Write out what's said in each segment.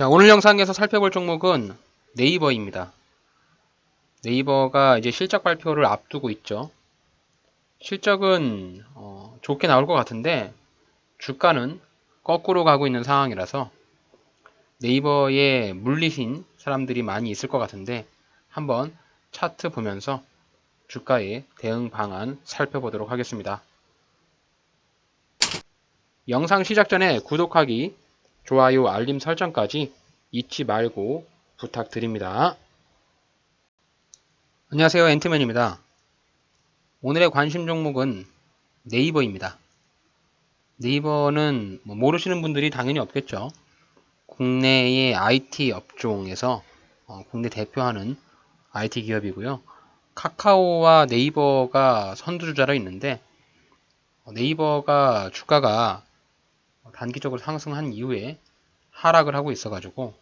자, 오늘 영상에서 살펴볼 종목은 네이버입니다. 네이버가 이제 실적 발표를 앞두고 있죠. 실적은 어, 좋게 나올 것 같은데 주가는 거꾸로 가고 있는 상황이라서 네이버에 물리신 사람들이 많이 있을 것 같은데 한번 차트 보면서 주가의 대응 방안 살펴보도록 하겠습니다. 영상 시작 전에 구독하기, 좋아요, 알림 설정까지 잊지 말고 부탁드립니다. 안녕하세요. 엔트맨입니다. 오늘의 관심 종목은 네이버입니다. 네이버는 뭐 모르시는 분들이 당연히 없겠죠. 국내의 IT 업종에서 어, 국내 대표하는 IT 기업이고요. 카카오와 네이버가 선두주자로 있는데 어, 네이버가 주가가 단기적으로 상승한 이후에 하락을 하고 있어가지고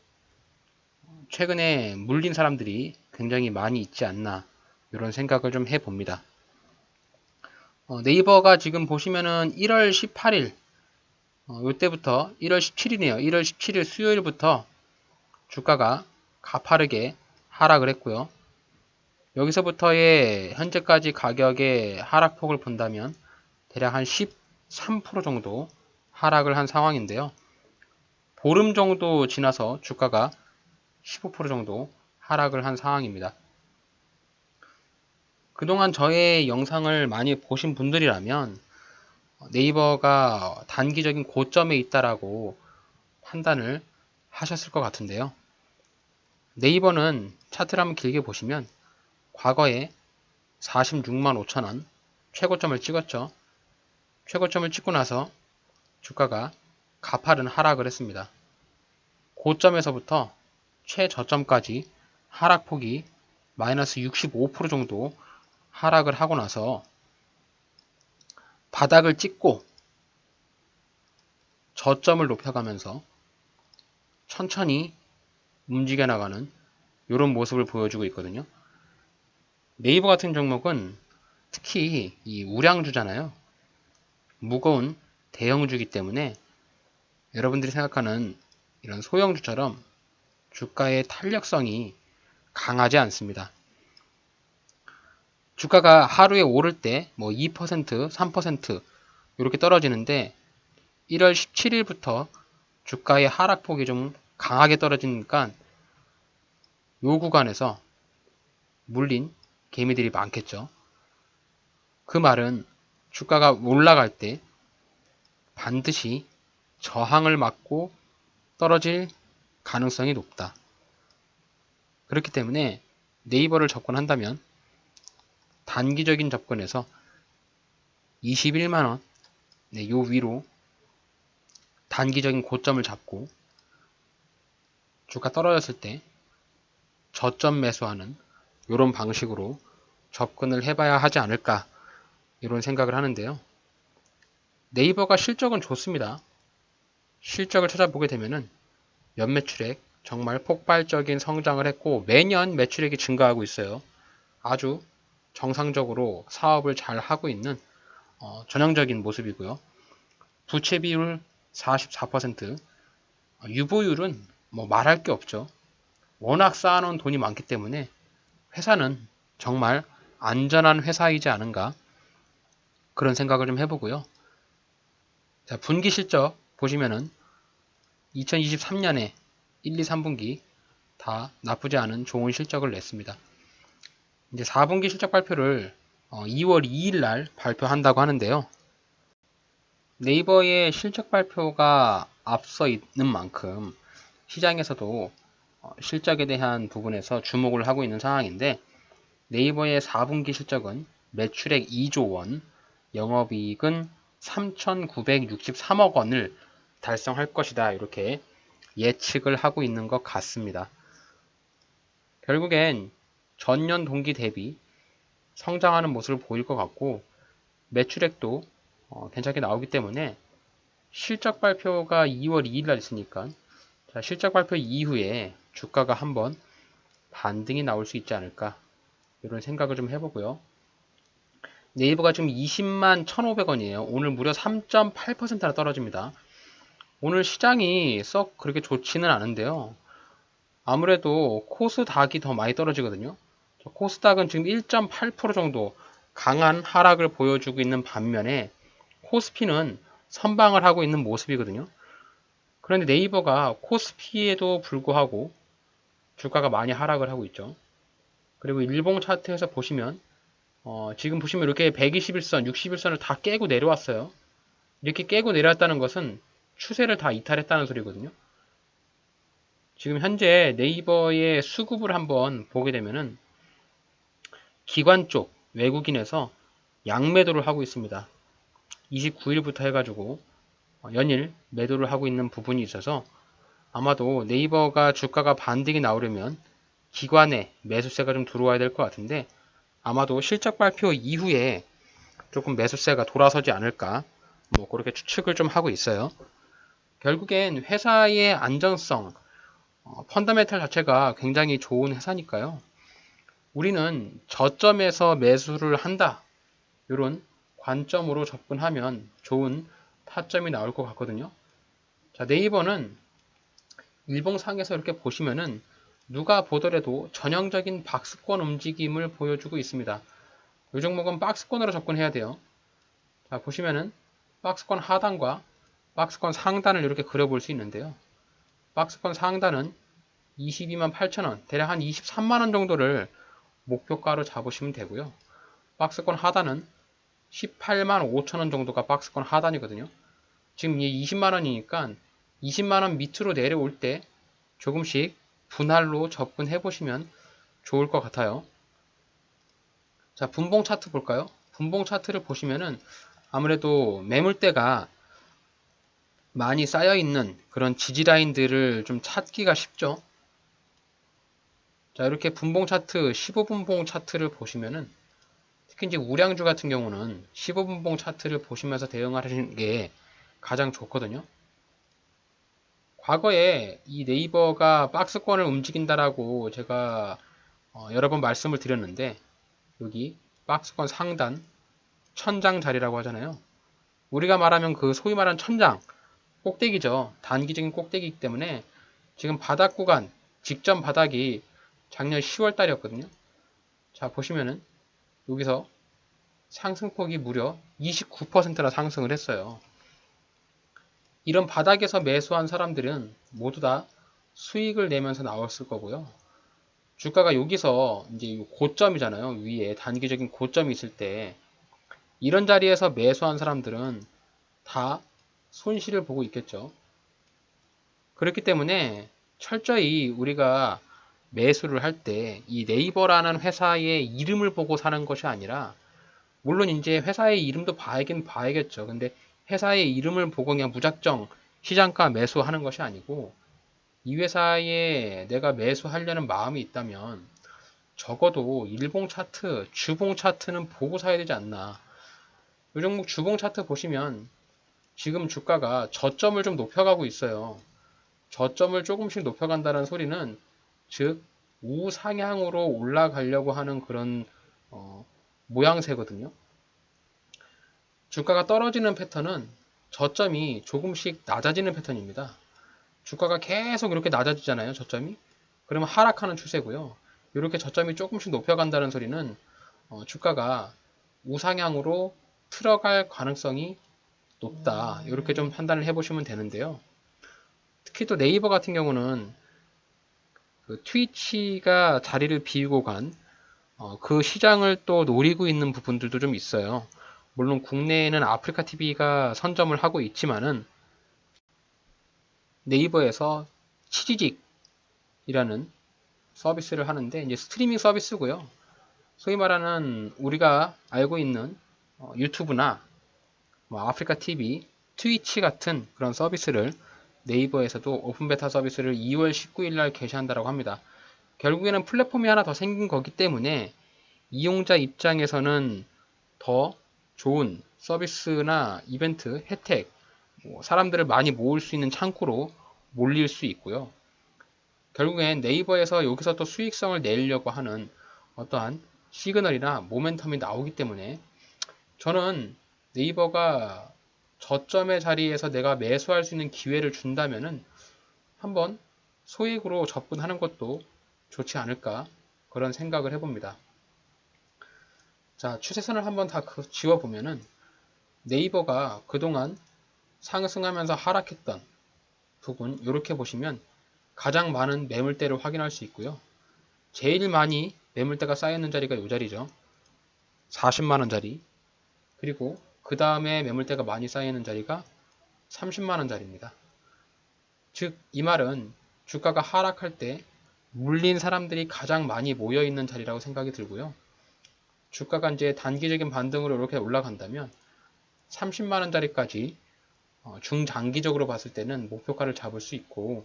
최근에 물린 사람들이 굉장히 많이 있지 않나 이런 생각을 좀 해봅니다. 어, 네이버가 지금 보시면은 1월 18일 어, 이때부터 1월 17일이네요. 1월 17일 수요일부터 주가가 가파르게 하락을 했고요. 여기서부터의 현재까지 가격의 하락폭을 본다면 대략 한 13% 정도 하락을 한 상황인데요. 보름 정도 지나서 주가가 15% 정도 하락을 한 상황입니다. 그동안 저의 영상을 많이 보신 분들이라면 네이버가 단기적인 고점에 있다라고 판단을 하셨을 것 같은데요. 네이버는 차트를 한번 길게 보시면 과거에 46만 5천원 최고점을 찍었죠. 최고점을 찍고 나서 주가가 가파른 하락을 했습니다. 고점에서부터 최저점까지 하락폭이 마이너스 65% 정도 하락을 하고 나서 바닥을 찍고 저점을 높여가면서 천천히 움직여 나가는 이런 모습을 보여주고 있거든요. 네이버 같은 종목은 특히 이 우량주잖아요. 무거운 대형주기 때문에 여러분들이 생각하는 이런 소형주처럼 주가의 탄력성이 강하지 않습니다. 주가가 하루에 오를 때 뭐 2%, 3% 이렇게 떨어지는데 1월 17일부터 주가의 하락폭이 좀 강하게 떨어지니까 요 구간에서 물린 개미들이 많겠죠. 그 말은 주가가 올라갈 때 반드시 저항을 맞고 떨어질 가능성이 높다. 그렇기 때문에 네이버를 접근한다면 단기적인 접근에서 21만원 네, 요 위로 단기적인 고점을 잡고 주가 떨어졌을 때 저점 매수하는 이런 방식으로 접근을 해봐야 하지 않을까 이런 생각을 하는데요. 네이버가 실적은 좋습니다. 실적을 찾아보게 되면은 연매출액 정말 폭발적인 성장을 했고 매년 매출액이 증가하고 있어요. 아주 정상적으로 사업을 잘 하고 있는 어, 전형적인 모습이고요. 부채 비율 44%, 어, 유보율은 뭐 말할 게 없죠. 워낙 쌓아놓은 돈이 많기 때문에 회사는 정말 안전한 회사이지 않은가 그런 생각을 좀 해보고요. 자, 분기 실적 보시면은 2023년에 1, 2, 3분기 다 나쁘지 않은 좋은 실적을 냈습니다. 이제 4분기 실적 발표를 2월 어, 2일 날 발표한다고 하는데요. 네이버의 실적 발표가 앞서 있는 만큼 시장에서도 어, 실적에 대한 부분에서 주목을 하고 있는 상황인데 네이버의 4분기 실적은 매출액 2조 원, 영업이익은 3,963억 원을 달성할 것이다. 이렇게 예측을 하고 있는 것 같습니다. 결국엔 전년 동기 대비 성장하는 모습을 보일 것 같고 매출액도 어, 괜찮게 나오기 때문에 실적 발표가 2월 2일 날 있으니까 자, 실적 발표 이후에 주가가 한번 반등이 나올 수 있지 않을까 이런 생각을 좀 해보고요. 네이버가 지금 20만 1,500원이에요. 오늘 무려 3.8%나 떨어집니다. 오늘 시장이 썩 그렇게 좋지는 않은데요. 아무래도 코스닥이 더 많이 떨어지거든요. 코스닥은 지금 1.8% 정도 강한 하락을 보여주고 있는 반면에 코스피는 선방을 하고 있는 모습이거든요. 그런데 네이버가 코스피에도 불구하고 주가가 많이 하락을 하고 있죠. 그리고 일봉 차트에서 보시면 어, 지금 보시면 이렇게 121선, 61선을 다 깨고 내려왔어요. 이렇게 깨고 내려왔다는 것은 추세를 다 이탈했다는 소리거든요. 지금 현재 네이버의 수급을 한번 보게 되면은 기관 쪽 외국인에서 양매도를 하고 있습니다. 29일부터 해가지고 연일 매도를 하고 있는 부분이 있어서 아마도 네이버가 주가가 반등이 나오려면 기관에 매수세가 좀 들어와야 될 것 같은데 아마도 실적 발표 이후에 조금 매수세가 돌아서지 않을까 뭐 그렇게 추측을 좀 하고 있어요. 결국엔 회사의 안정성, 어, 펀더멘탈 자체가 굉장히 좋은 회사니까요. 우리는 저점에서 매수를 한다. 이런 관점으로 접근하면 좋은 타점이 나올 것 같거든요. 자, 네이버는 일봉상에서 이렇게 보시면은 누가 보더라도 전형적인 박스권 움직임을 보여주고 있습니다. 이 종목은 박스권으로 접근해야 돼요. 자, 보시면은 박스권 하단과 박스권 상단을 이렇게 그려볼 수 있는데요. 박스권 상단은 22만 8천원, 대략 한 23만원 정도를 목표가로 잡으시면 되고요. 박스권 하단은 18만 5천원 정도가 박스권 하단이거든요. 지금 이 20만원이니까 20만원 밑으로 내려올 때 조금씩 분할로 접근해 보시면 좋을 것 같아요. 자, 분봉 차트 볼까요? 분봉 차트를 보시면은 아무래도 매물대가 많이 쌓여 있는 그런 지지 라인들을 좀 찾기가 쉽죠. 자, 이렇게 분봉 차트, 15분봉 차트를 보시면은 특히 이제 우량주 같은 경우는 15분봉 차트를 보시면서 대응하시는 게 가장 좋거든요. 과거에 이 네이버가 박스권을 움직인다라고 제가 어, 여러 번 말씀을 드렸는데 여기 박스권 상단 천장 자리라고 하잖아요. 우리가 말하면 그 소위 말하는 천장 꼭대기죠. 단기적인 꼭대기이기 때문에 지금 바닥 구간 직전 바닥이 작년 10월 달이었거든요. 자 보시면은 여기서 상승폭이 무려 29%나 상승을 했어요. 이런 바닥에서 매수한 사람들은 모두 다 수익을 내면서 나왔을 거고요. 주가가 여기서 이제 고점이잖아요. 위에 단기적인 고점이 있을 때 이런 자리에서 매수한 사람들은 다 손실을 보고 있겠죠. 그렇기 때문에 철저히 우리가 매수를 할 때 이 네이버라는 회사의 이름을 보고 사는 것이 아니라 물론 이제 회사의 이름도 봐야긴 봐야겠죠. 근데 회사의 이름을 보고 그냥 무작정 시장가 매수하는 것이 아니고 이 회사에 내가 매수하려는 마음이 있다면 적어도 일봉 차트, 주봉 차트는 보고 사야 되지 않나. 이 종목 주봉 차트 보시면 지금 주가가 저점을 좀 높여가고 있어요. 저점을 조금씩 높여간다는 소리는 즉 우상향으로 올라가려고 하는 그런 어, 모양새거든요. 주가가 떨어지는 패턴은 저점이 조금씩 낮아지는 패턴입니다. 주가가 계속 이렇게 낮아지잖아요. 저점이. 그러면 하락하는 추세고요. 이렇게 저점이 조금씩 높여간다는 소리는 어, 주가가 우상향으로 틀어갈 가능성이 높다. 이렇게 좀 판단을 해보시면 되는데요. 특히 또 네이버 같은 경우는 그 트위치가 자리를 비우고 간그 어, 시장을 또 노리고 있는 부분들도 좀 있어요. 물론 국내에는 아프리카 TV가 선점을 하고 있지만은 네이버에서 치지직이라는 서비스를 하는데 이제 스트리밍 서비스고요. 소위 말하는 우리가 알고 있는 어, 유튜브나 뭐 아프리카 TV, 트위치 같은 그런 서비스를 네이버에서도 오픈 베타 서비스를 2월 19일 날 개시한다고 합니다. 결국에는 플랫폼이 하나 더 생긴 거기 때문에 이용자 입장에서는 더 좋은 서비스나 이벤트, 혜택, 뭐 사람들을 많이 모을 수 있는 창구로 몰릴 수 있고요. 결국엔 네이버에서 여기서 또 수익성을 내려고 하는 어떠한 시그널이나 모멘텀이 나오기 때문에 저는 네이버가 저점의 자리에서 내가 매수할 수 있는 기회를 준다면은 한번 소액으로 접근하는 것도 좋지 않을까 그런 생각을 해봅니다. 자, 추세선을 한번 다 그- 지워보면은 네이버가 그동안 상승하면서 하락했던 부분 이렇게 보시면 가장 많은 매물대를 확인할 수 있고요. 제일 많이 매물대가 쌓여있는 자리가 이 자리죠. 40만원짜리 그리고 그 다음에 매물대가 많이 쌓여있는 자리가 30만원짜리입니다. 즉 이 말은 주가가 하락할 때 물린 사람들이 가장 많이 모여있는 자리라고 생각이 들고요. 주가가 이제 단기적인 반등으로 이렇게 올라간다면 30만원짜리까지 어, 중장기적으로 봤을 때는 목표가를 잡을 수 있고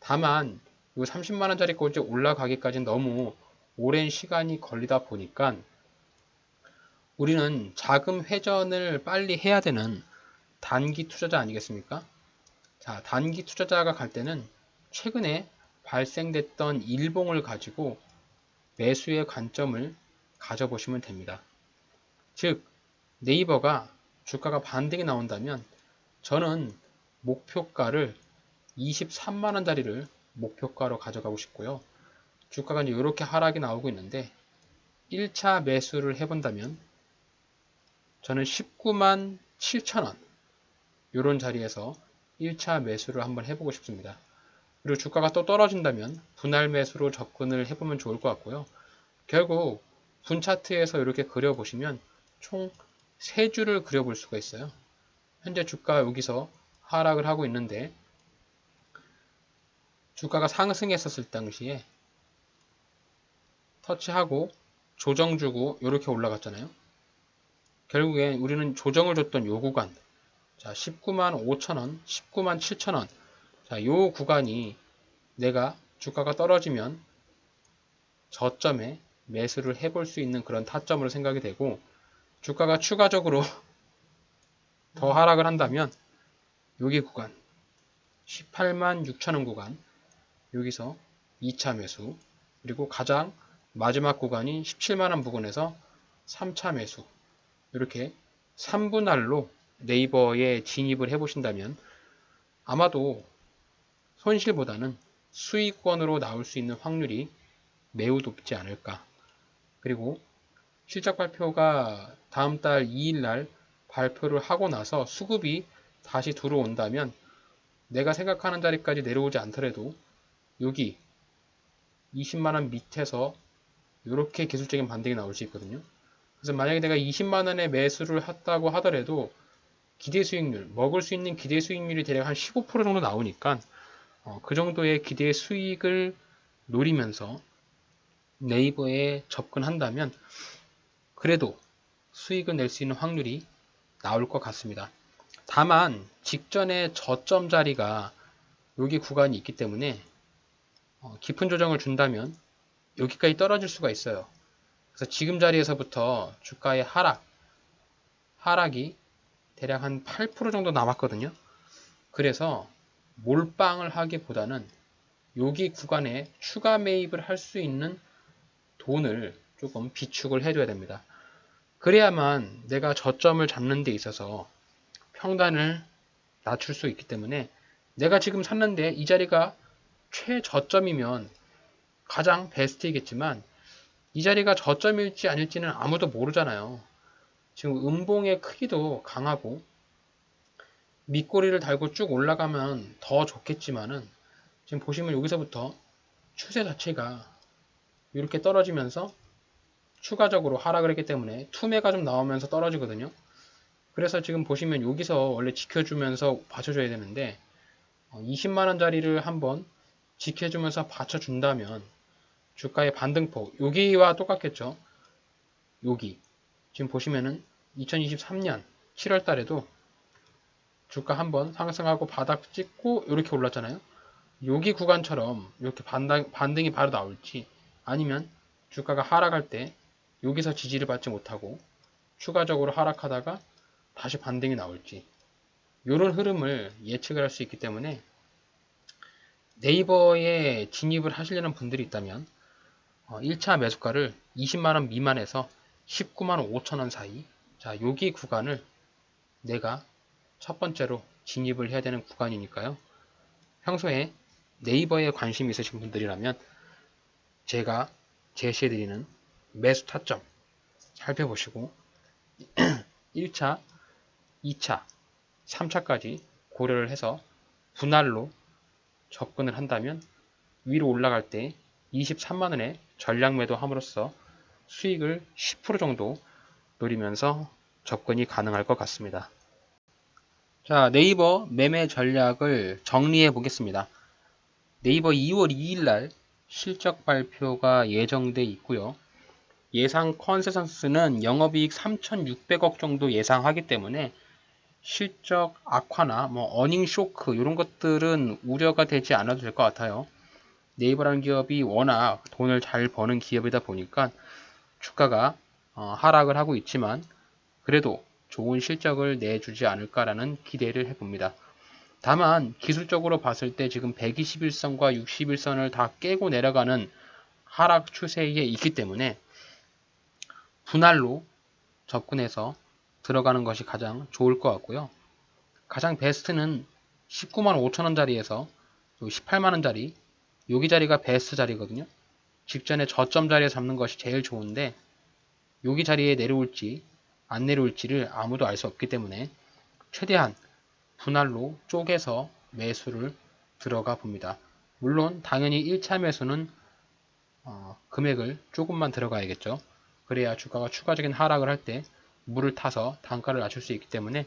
다만 이 30만원짜리 꼴찌 올라가기까지는 너무 오랜 시간이 걸리다 보니까 우리는 자금 회전을 빨리 해야 되는 단기 투자자 아니겠습니까? 자, 단기 투자자가 갈 때는 최근에 발생됐던 일봉을 가지고 매수의 관점을 가져보시면 됩니다. 즉, 네이버가 주가가 반등이 나온다면 저는 목표가를 23만원짜리를 목표가로 가져가고 싶고요. 주가가 이제 이렇게 하락이 나오고 있는데 1차 매수를 해본다면 저는 19만 7천원 이런 자리에서 1차 매수를 한번 해보고 싶습니다. 그리고 주가가 또 떨어진다면 분할 매수로 접근을 해보면 좋을 것 같고요. 결국 분 차트에서 이렇게 그려보시면 총 3줄을 그려볼 수가 있어요. 현재 주가 여기서 하락을 하고 있는데 주가가 상승했었을 당시에 터치하고 조정 주고 이렇게 올라갔잖아요. 결국엔 우리는 조정을 줬던 요 구간 자 19만 5천원 19만 7천원 자요 구간이 내가 주가가 떨어지면 저점에 매수를 해볼 수 있는 그런 타점으로 생각이 되고 주가가 추가적으로 더 하락을 한다면 여기 구간 18만 6천원 구간 여기서 2차 매수 그리고 가장 마지막 구간이 17만원 부근에서 3차 매수 이렇게 3분할로 네이버에 진입을 해보신다면 아마도 손실보다는 수익권으로 나올 수 있는 확률이 매우 높지 않을까. 그리고 실적 발표가 다음 달 2일 날 발표를 하고 나서 수급이 다시 들어온다면 내가 생각하는 자리까지 내려오지 않더라도 여기 20만원 밑에서 이렇게 기술적인 반등이 나올 수 있거든요. 그래서 만약에 내가 20만원에 매수를 했다고 하더라도 기대 수익률, 먹을 수 있는 기대 수익률이 대략 한 15% 정도 나오니까 어, 그 정도의 기대 수익을 노리면서 네이버에 접근한다면 그래도 수익을 낼 수 있는 확률이 나올 것 같습니다. 다만 직전에 저점 자리가 여기 구간이 있기 때문에 어, 깊은 조정을 준다면 여기까지 떨어질 수가 있어요. 그래서 지금 자리에서부터 주가의 하락, 하락이 대략 한 8% 정도 남았거든요. 그래서 몰빵을 하기보다는 여기 구간에 추가 매입을 할 수 있는 돈을 조금 비축을 해줘야 됩니다. 그래야만 내가 저점을 잡는 데 있어서 평단을 낮출 수 있기 때문에 내가 지금 샀는데 이 자리가 최저점이면 가장 베스트이겠지만 이 자리가 저점일지 아닐지는 아무도 모르잖아요. 지금 음봉의 크기도 강하고 밑꼬리를 달고 쭉 올라가면 더 좋겠지만은 지금 보시면 여기서부터 추세 자체가 이렇게 떨어지면서 추가적으로 하락을 했기 때문에 투매가 좀 나오면서 떨어지거든요. 그래서 지금 보시면 여기서 원래 지켜주면서 받쳐줘야 되는데 20만원짜리를 한번 지켜주면서 받쳐준다면 주가의 반등폭 여기와 똑같겠죠. 여기 지금 보시면은 2023년 7월 달에도 주가 한번 상승하고 바닥 찍고 이렇게 올랐잖아요. 여기 구간처럼 이렇게 반등, 반등이 바로 나올지 아니면 주가가 하락할 때 여기서 지지를 받지 못하고 추가적으로 하락하다가 다시 반등이 나올지 이런 흐름을 예측을 할 수 있기 때문에 네이버에 진입을 하시려는 분들이 있다면 1차 매수가를 20만원 미만에서 19만 5천원 사이 자 여기 구간을 내가 첫 번째로 진입을 해야 되는 구간이니까요. 평소에 네이버에 관심 있으신 분들이라면 제가 제시해드리는 매수 타점 살펴보시고 1차, 2차, 3차까지 고려를 해서 분할로 접근을 한다면 위로 올라갈 때 23만원에 전량 매도함으로써 수익을 10% 정도 노리면서 접근이 가능할 것 같습니다. 자, 네이버 매매 전략을 정리해 보겠습니다. 네이버 2월 2일 날 실적 발표가 예정돼 있고요. 예상 컨센서스는 영업이익 3,600억 정도 예상하기 때문에 실적 악화나 뭐 어닝 쇼크 이런 것들은 우려가 되지 않아도 될 것 같아요. 네이버라는 기업이 워낙 돈을 잘 버는 기업이다 보니까 주가가 어, 하락을 하고 있지만 그래도 좋은 실적을 내주지 않을까라는 기대를 해봅니다. 다만 기술적으로 봤을 때 지금 121선과 61선을 다 깨고 내려가는 하락 추세에 있기 때문에 분할로 접근해서 들어가는 것이 가장 좋을 것 같고요. 가장 베스트는 19만 5천원짜리에서 18만원짜리 여기 자리가 베스트 자리거든요. 직전에 저점 자리에 잡는 것이 제일 좋은데 여기 자리에 내려올지 안 내려올지를 아무도 알 수 없기 때문에 최대한 분할로 쪼개서 매수를 들어가 봅니다. 물론 당연히 1차 매수는 어, 금액을 조금만 들어가야겠죠. 그래야 주가가 추가적인 하락을 할 때 물을 타서 단가를 낮출 수 있기 때문에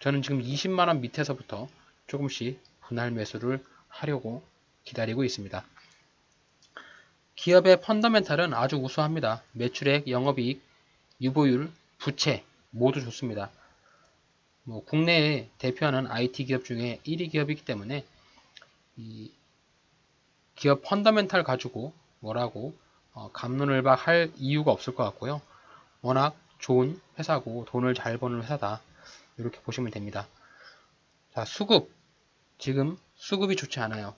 저는 지금 20만원 밑에서부터 조금씩 분할 매수를 하려고 기다리고 있습니다. 기업의 펀더멘탈은 아주 우수합니다. 매출액, 영업이익, 유보율, 부채 모두 좋습니다. 뭐 국내에 대표하는 IT 기업 중에 1위 기업이기 때문에 이 기업 펀더멘탈 가지고 뭐라고 어, 감론을박 할 이유가 없을 것 같고요. 워낙 좋은 회사고 돈을 잘 버는 회사다. 이렇게 보시면 됩니다. 자, 수급. 지금 수급이 좋지 않아요.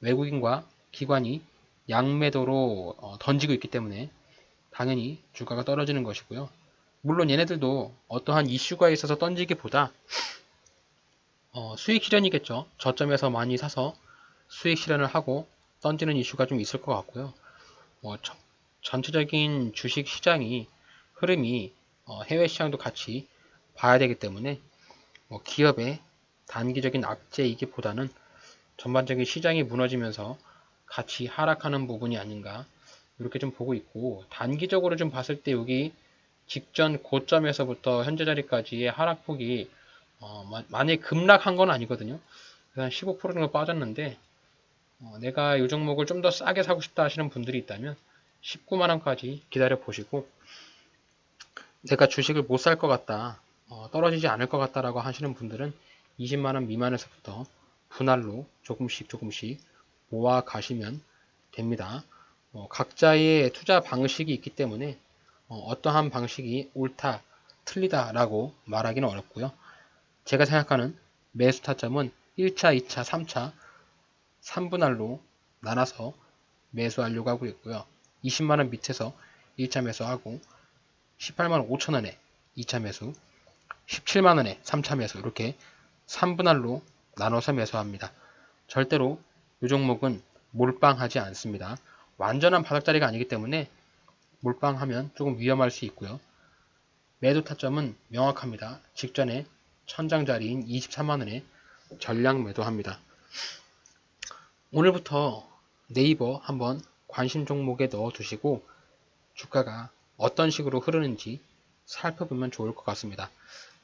외국인과 기관이 양매도로 어, 던지고 있기 때문에 당연히 주가가 떨어지는 것이고요. 물론 얘네들도 어떠한 이슈가 있어서 던지기보다 어, 수익 실현이겠죠. 저점에서 많이 사서 수익 실현을 하고 던지는 이슈가 좀 있을 것 같고요. 뭐 저, 전체적인 주식 시장이 흐름이 어, 해외 시장도 같이 봐야 되기 때문에 뭐 기업의 단기적인 악재이기보다는 전반적인 시장이 무너지면서 같이 하락하는 부분이 아닌가 이렇게 좀 보고 있고 단기적으로 좀 봤을 때 여기 직전 고점에서부터 현재 자리까지의 하락폭이 어, 많이 급락한 건 아니거든요. 한 15% 정도 빠졌는데 어, 내가 이 종목을 좀 더 싸게 사고 싶다 하시는 분들이 있다면 19만원까지 기다려 보시고 내가 주식을 못 살 것 같다 어, 떨어지지 않을 것 같다라고 하시는 분들은 20만원 미만에서부터 분할로 조금씩 조금씩 모아 가시면 됩니다. 어, 각자의 투자 방식이 있기 때문에 어, 떠한 방식이 옳다, 틀리다 라고 말하기는 어렵고요. 제가 생각하는 매수 타점은 1차, 2차, 3차 3분할로 나눠서 매수하려고 하고 있고요. 20만원 밑에서 1차 매수하고 18만 5천원에 2차 매수 17만원에 3차 매수 이렇게 3분할로 나눠서 매수합니다. 절대로 이 종목은 몰빵하지 않습니다. 완전한 바닥자리가 아니기 때문에 몰빵하면 조금 위험할 수 있고요. 매도 타점은 명확합니다. 직전에 천장자리인 23만원에 전량 매도합니다. 오늘부터 네이버 한번 관심 종목에 넣어 두시고 주가가 어떤 식으로 흐르는지 살펴보면 좋을 것 같습니다.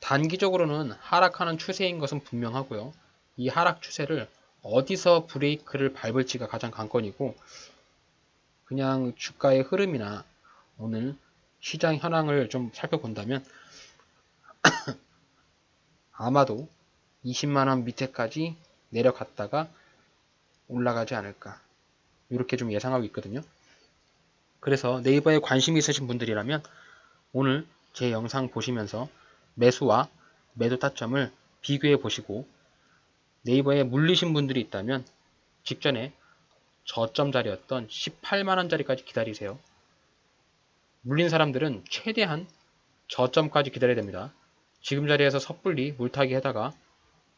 단기적으로는 하락하는 추세인 것은 분명하고요. 이 하락 추세를 어디서 브레이크를 밟을지가 가장 관건이고 그냥 주가의 흐름이나 오늘 시장 현황을 좀 살펴본다면 아마도 20만원 밑에까지 내려갔다가 올라가지 않을까 이렇게 좀 예상하고 있거든요. 그래서 네이버에 관심이 있으신 분들이라면 오늘 제 영상 보시면서 매수와 매도 타점을 비교해 보시고 네이버에 물리신 분들이 있다면 직전에 저점 자리였던 18만원짜리까지 기다리세요. 물린 사람들은 최대한 저점까지 기다려야 됩니다. 지금 자리에서 섣불리 물타기 하다가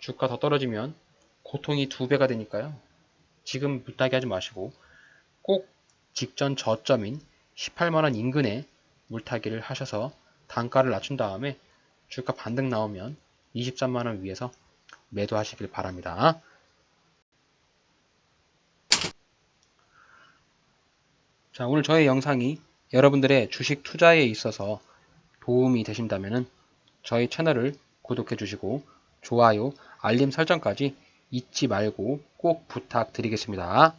주가 더 떨어지면 고통이 두 배가 되니까요. 지금 물타기 하지 마시고 꼭 직전 저점인 18만원 인근에 물타기를 하셔서 단가를 낮춘 다음에 주가 반등 나오면 23만원 위에서 매도하시길 바랍니다. 자, 오늘 저의 영상이 여러분들의 주식 투자에 있어서 도움이 되신다면 저희 채널을 구독해 주시고 좋아요, 알림 설정까지 잊지 말고 꼭 부탁드리겠습니다.